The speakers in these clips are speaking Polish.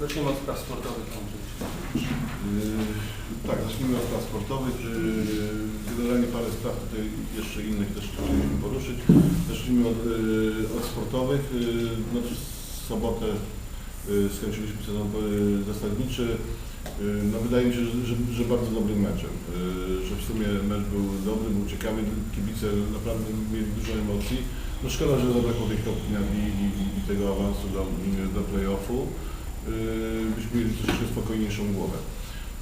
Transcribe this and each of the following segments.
Zaczniemy od spraw sportowych. Yy, Tak, zacznijmy od spraw sportowych. Yy, Generalnie parę spraw tutaj jeszcze innych też chcieliśmy poruszyć. Zacznijmy od, yy, od sportowych. No, w sobotę skończyliśmy sezon zasadniczy. No, wydaje mi się, że, że, że bardzo dobrym meczem. Że w sumie mecz był dobry, był ciekawy. Kibice naprawdę mieli dużo emocji. No szkoda, że zabrakło tej kropki nad i, i, i tego awansu do, do play-offu. Yy, byśmy mieli troszeczkę spokojniejszą głowę.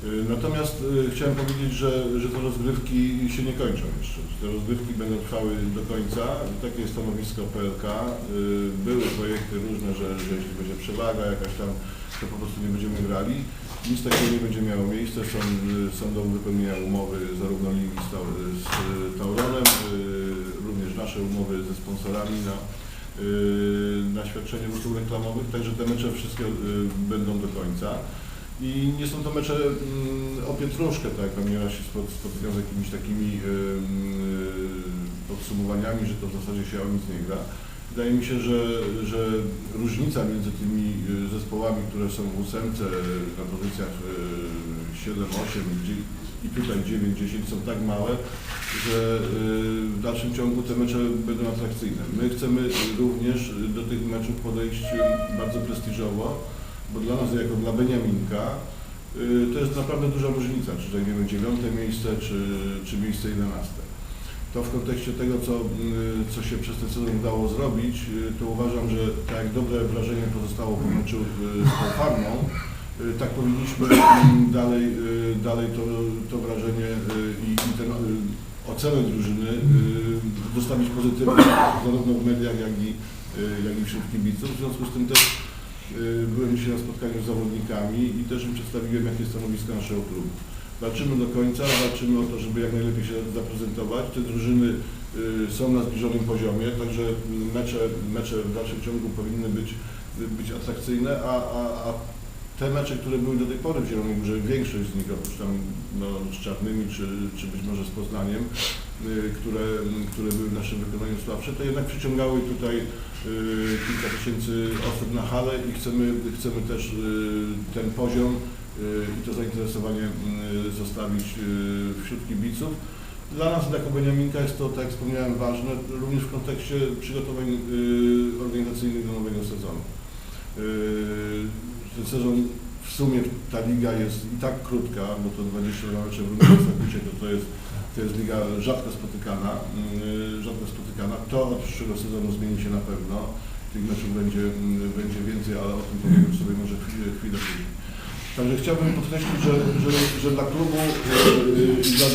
Yy, Natomiast yy, chciałem powiedzieć, że, że te rozgrywki się nie kończą jeszcze. Te rozgrywki będą trwały do końca. Takie stanowisko PLK. Były projekty różne, że, że jeśli będzie przewaga jakaś tam, to po prostu nie będziemy grali. Nic takiego nie będzie miało miejsca. Są, yy, są wypełnienia umowy zarówno ligi z, z Tauronem, również nasze umowy ze sponsorami na, na świadczenie usług reklamowych, także te mecze wszystkie yy, będą do końca. I nie są to mecze mm, o pietruszkę, tak jak nieraz się spot- spotykam z jakimiś takimi yy, podsumowaniami, że to w zasadzie się o nic nie gra. Wydaje mi się, że, że różnica między tymi zespołami, które są w ósemce na pozycjach yy, 7, 8 dzie- i tutaj 9, 10 są tak małe, że yy, w dalszym ciągu te mecze będą atrakcyjne. My chcemy również do tych meczów podejść yy, bardzo prestiżowo, bo dla nas jako dla Beniaminka y, to jest naprawdę duża różnica, czy zajmiemy dziewiąte miejsce, czy, czy miejsce jedenaste. To w kontekście tego, co, y, co się przez ten sezon udało zrobić, y, to uważam, że tak dobre wrażenie pozostało po meczu y, z Polfarmą, y, tak powinniśmy y, dalej, y, dalej to, to wrażenie y, i, i ten, y, ocenę drużyny y, zostawić pozytywnie zarówno w mediach, jak i, y, jak i wśród kibiców. W związku z tym też Y, Byłem dzisiaj na spotkaniu z zawodnikami i też im przedstawiłem, jakie jest stanowisko naszego klubu. Walczymy do końca, walczymy o to, żeby jak najlepiej się zaprezentować. Te drużyny y, są na zbliżonym poziomie, także mecze, mecze w dalszym ciągu powinny być, być atrakcyjne, a, a, a te mecze, które były do tej pory w Zielonej Górze, większość z nich, oprócz tam no, z Czarnymi, czy, czy być może z Poznaniem, y, które, które były w naszym wykonaniu słabsze, to jednak przyciągały tutaj y, kilka tysięcy osób na halę i chcemy, chcemy też y, ten poziom i to zainteresowanie zostawić wśród kibiców. Dla nas, jako Beniaminka, jest to, tak jak wspomniałem, ważne również w kontekście przygotowań organizacyjnych do nowego sezonu. Ten sezon w sumie ta liga jest i tak krótka, bo to 22 mecze w statucie, to, to, jest, to jest liga rzadko spotykana, y, rzadko spotykana. To od przyszłego sezonu zmieni się na pewno. Tych meczów będzie, mm, będzie więcej, ale o tym powiemy sobie może chwilę, chwilę później. Także chciałbym podkreślić, że, że, że dla klubu dla,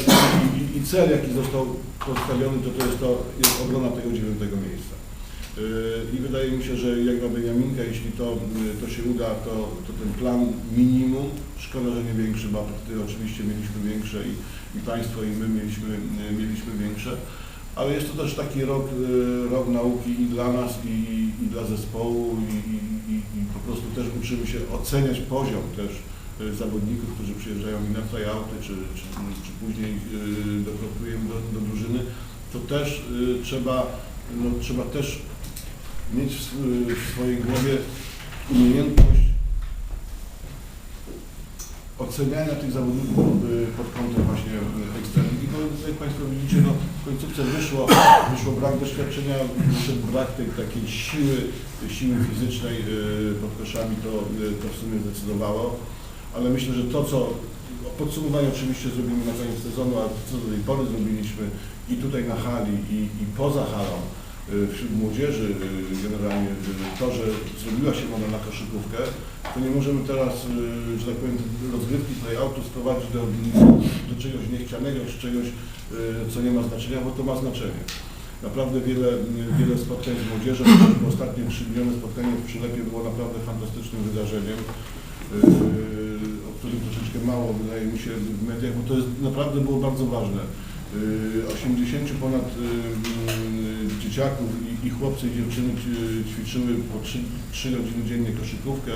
i, i cel, jaki został postawiony, to, to jest to jest obrona tego dziewiątego miejsca. Yy, I wydaje mi się, że jak na Beniaminka, jeśli to, yy, to się uda, to, to ten plan minimum, szkoda, że nie większy, bo wtedy oczywiście mieliśmy większe i, i Państwo i my mieliśmy, yy, mieliśmy większe, ale jest to też taki rok, rok nauki i dla nas, i, i dla zespołu i, i, i, po prostu też uczymy się oceniać poziom też zawodników, którzy przyjeżdżają i na tryouty, czy, czy, czy później dokropujemy do, do drużyny, to też trzeba, no, trzeba też mieć w, w swojej głowie umiejętność oceniania tych zawodników y, pod kątem właśnie y, ekstraligi, bo jak Państwo widzicie, no, w końcówce wyszło, wyszło brak doświadczenia, wyszedł brak tej takiej siły, siły fizycznej y, pod koszami, to, to w sumie zdecydowało, ale myślę, że to, co podsumowanie oczywiście zrobimy na koniec sezonu, a co do tej pory zrobiliśmy i tutaj na hali, i, i poza halą, wśród młodzieży y, generalnie y, to, że zrobiła się moda na koszykówkę, to nie możemy teraz, y, że tak powiem, rozgrywki tryoutu sprowadzić do, do czegoś niechcianego, czy czegoś, y, co nie ma znaczenia, bo to ma znaczenie. Naprawdę wiele, wiele spotkań z młodzieżą, ostatnie trzydniowe spotkanie w Przylepie było naprawdę fantastycznym wydarzeniem, y, o którym troszeczkę mało wydaje mi się w mediach, bo to jest, naprawdę było bardzo ważne. Y, 80 ponad y, y, dzieciaków i, i chłopcy i dziewczyny ćwiczyły po 3, 3 godziny dziennie koszykówkę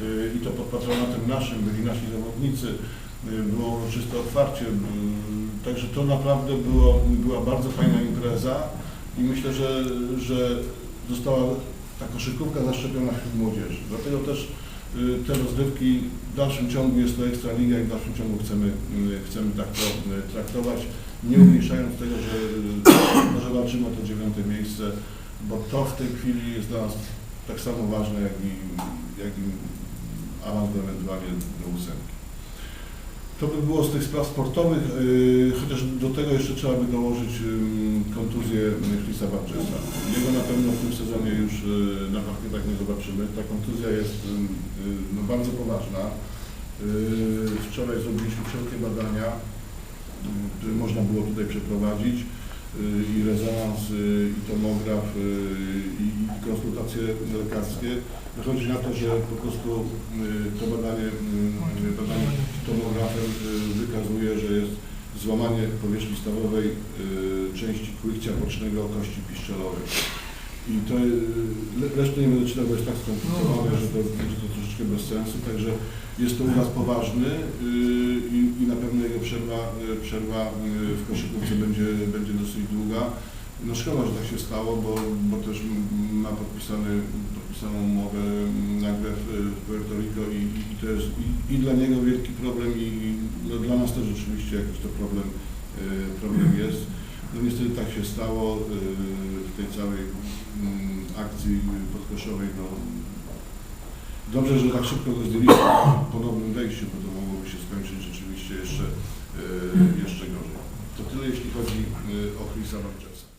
y, i to pod patronatem naszym, byli nasi zawodnicy, y, było uroczyste otwarcie, y, także to naprawdę było, była bardzo fajna impreza i myślę, że, że została ta koszykówka zaszczepiona wśród młodzieży. Dlatego też te rozgrywki w dalszym ciągu jest to Ekstraliga i w dalszym ciągu chcemy, y, chcemy tak to y, traktować, nie umniejszając tego, że y, może walczymy o to dziewiąte miejsce, bo to w tej chwili jest dla nas tak samo ważne, jak i, jak i awans ewentualnie do ósemki. To by było z tych spraw sportowych, yy, chociaż do tego jeszcze trzeba by dołożyć kontuzję Chrisa Barczesa. Jego na pewno w tym sezonie już yy, na parkietach nie zobaczymy. Ta kontuzja jest yy, no, bardzo poważna. Wczoraj zrobiliśmy wszelkie badania, które można było tutaj przeprowadzić i rezonans, yy, i tomograf, yy, i, konsultacje lekarskie. Wychodzi na to, że po prostu to badanie, badanie tomografem wykazuje, że jest złamanie powierzchni stawowej części kłychcia bocznego kości piszczelowej. I to, le- resztę nie będę czytał, bo jest tak skomplikowane, że to, że to troszeczkę bez sensu, także jest to uraz poważny yy, i, i na pewno jego przerwa, yy, przerwa w koszykówce będzie, będzie dosyć długa. No szkoda, że tak się stało, bo, bo też ma podpisany, podpisaną umowę m, nagle w, w Puerto Rico i, i, to jest i, i dla niego wielki problem i no, dla nas też rzeczywiście jakiś to problem, problem jest. No niestety tak się stało yy, w tej całej mm, akcji podkoszowej. No, dobrze, że tak szybko go zdjęliśmy po ponownym wejściu, bo to mogłoby się skończyć rzeczywiście jeszcze, yy, jeszcze gorzej. To tyle jeśli chodzi yy, o Chrisa Marczewskiego.